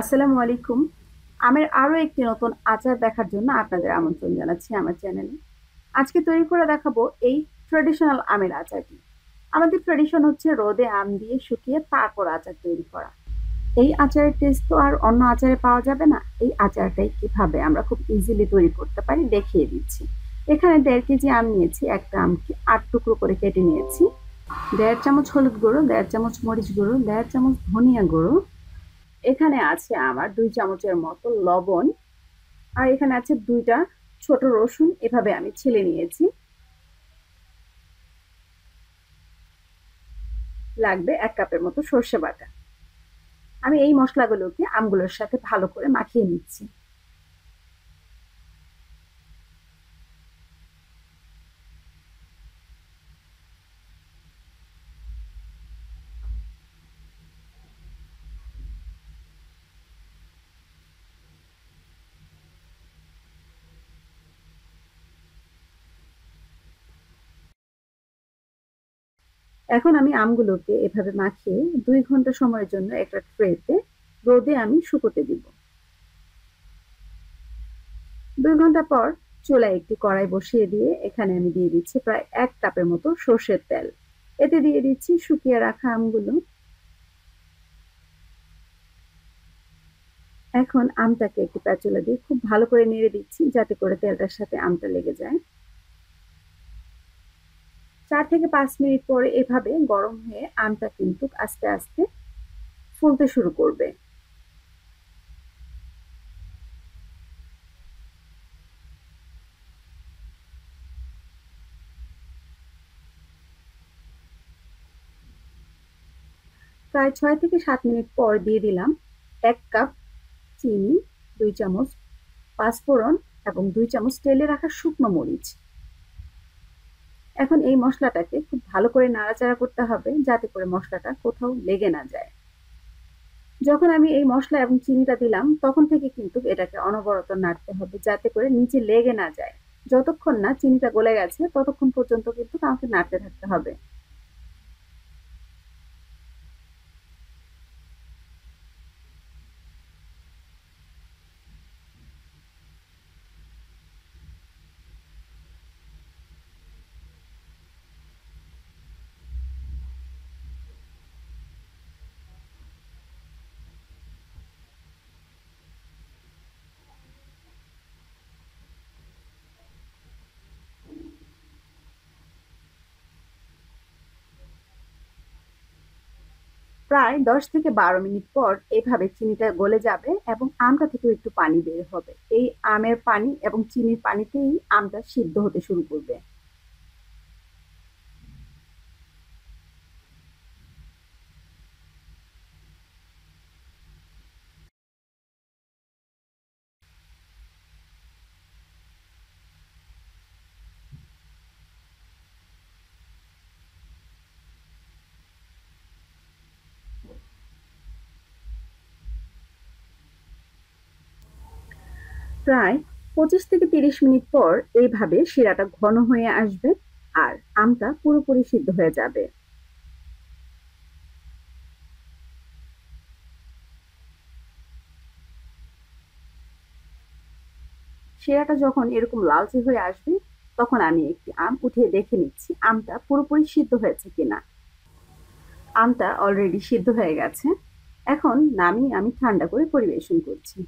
আসসালামু আলাইকুম। আমের আরও একটি নতুন আচার দেখার জন্য আপনাদের আমন্ত্রণ জানাচ্ছি আমার চ্যানেলে আজকে তৈরি করে দেখাবো এই ট্রেডিশনাল আমের আচারটি। আমাদের ট্রেডিশন হচ্ছে রোদে আম দিয়ে শুকিয়ে তারপর আচার তৈরি করা। এই আচারের টেস্ট তো আর অন্য আচারে পাওয়া যাবে না। এই আচারটাই কীভাবে আমরা খুব ইজিলি তৈরি করতে পারি দেখিয়ে দিচ্ছি। এখানে দেড় কেজি আম নিয়েছি, একটা আমকে আট টুকরো করে কেটে নিয়েছি। দেড় চামচ হলুদ গুঁড়ো, দেড় চামচ মরিচ গুঁড়ো, দেড় চামচ ধনিয়া গুঁড়ো এখানে আছে আমার দুই চামচের মতো লবণ, আর এখানে আছে দুইটা ছোট রসুন, এভাবে আমি ছিলে নিয়েছি। লাগবে এক কাপের মতো সর্ষে বাটা। আমি এই মশলাগুলোকে আমগুলোর সাথে ভালো করে মাখিয়ে নিচ্ছি। এখন আমি আমগুলোকে এভাবে মাখিয়ে দুই ঘণ্টা সময়ের জন্য একটা ট্রেতে রোদে আমি শুকোতে দিব। দুই ঘণ্টা পর চুলায় একটি কড়াই বসিয়ে দিয়ে এখানে আমি দিয়ে দিচ্ছি প্রায় এক কাপের মতো সর্ষের তেল। এতে দিয়ে দিচ্ছি শুকিয়ে রাখা আমগুলো। এখন আমটাকে একটি প্যাচুলা দিয়ে খুব ভালো করে নেড়ে দিচ্ছি যাতে করে তেলটার সাথে আমটা লেগে যায়। চার থেকে পাঁচ মিনিট পরে এভাবে গরম হয়ে আমটা কিন্তু আস্তে আস্তে ফুলতে শুরু করবে। প্রায় ছয় থেকে সাত মিনিট পর দিয়ে দিলাম এক কাপ চিনি, দুই চামচ পাঁচফোড়ন এবং দুই চামচ তেলে রাখা শুকনো মরিচ। এখন এই মশলাটাকে খুব ভালো করে নাড়াচাড়া করতে হবে যাতে করে মশলাটা কোথাও লেগে না যায়। যখন আমি এই মশলা এবং চিনিটা দিলাম, তখন থেকে কিন্তু এটাকে অনবরত নাড়তে হবে যাতে করে নিচে লেগে না যায়। যতক্ষণ না চিনিটা গলে গেছে, ততক্ষণ পর্যন্ত কিন্তু আমাকে নাড়তে থাকতে হবে। প্রায় দশ থেকে বারো মিনিট পর এভাবে চিনিটা গলে যাবে এবং আমটা থেকেও একটু পানি বের হবে। এই আমের পানি এবং চিনির পানিতেই আমটা সিদ্ধ হতে শুরু করবে। প্রায় পঁচিশ থেকে তিরিশ মিনিট পর এইভাবে শিরাটা ঘন হয়ে আসবে আর আমটা পুরোপুরি সিদ্ধ হয়ে যাবে। শিরাটা যখন এরকম লালচে হয়ে আসবে, তখন আমি একটি আম উঠিয়ে দেখে নিচ্ছি আমটা পুরোপুরি সিদ্ধ হয়েছে কিনা। আমটা অলরেডি সিদ্ধ হয়ে গেছে। এখন নামিয়ে আমি ঠান্ডা করে পরিবেশন করছি।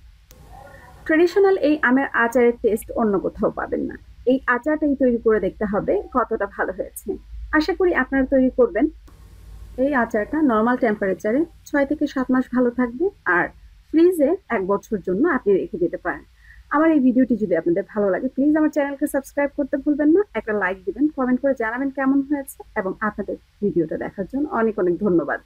ট্রেডিশনাল এই আমের আচারের টেস্ট অন্য কোথাও পাবেন না। এই আচারটাই তৈরি করে দেখতে হবে কতটা ভালো হয়েছে। আশা করি আপনারা তৈরি করবেন। এই আচারটা নর্মাল টেম্পারেচারে ছয় থেকে সাত মাস ভালো থাকবে আর ফ্রিজে এক বছর জন্য আপনি রেখে দিতে পারেন। আমার এই ভিডিওটি যদি আপনাদের ভালো লাগে প্লিজ আমার চ্যানেলকে সাবস্ক্রাইব করতে ভুলবেন না। একটা লাইক দিবেন কমেন্ট করে জানাবেন কেমন হয়েছে এবং আপনাদের ভিডিওটা দেখার জন্য অনেক অনেক ধন্যবাদ।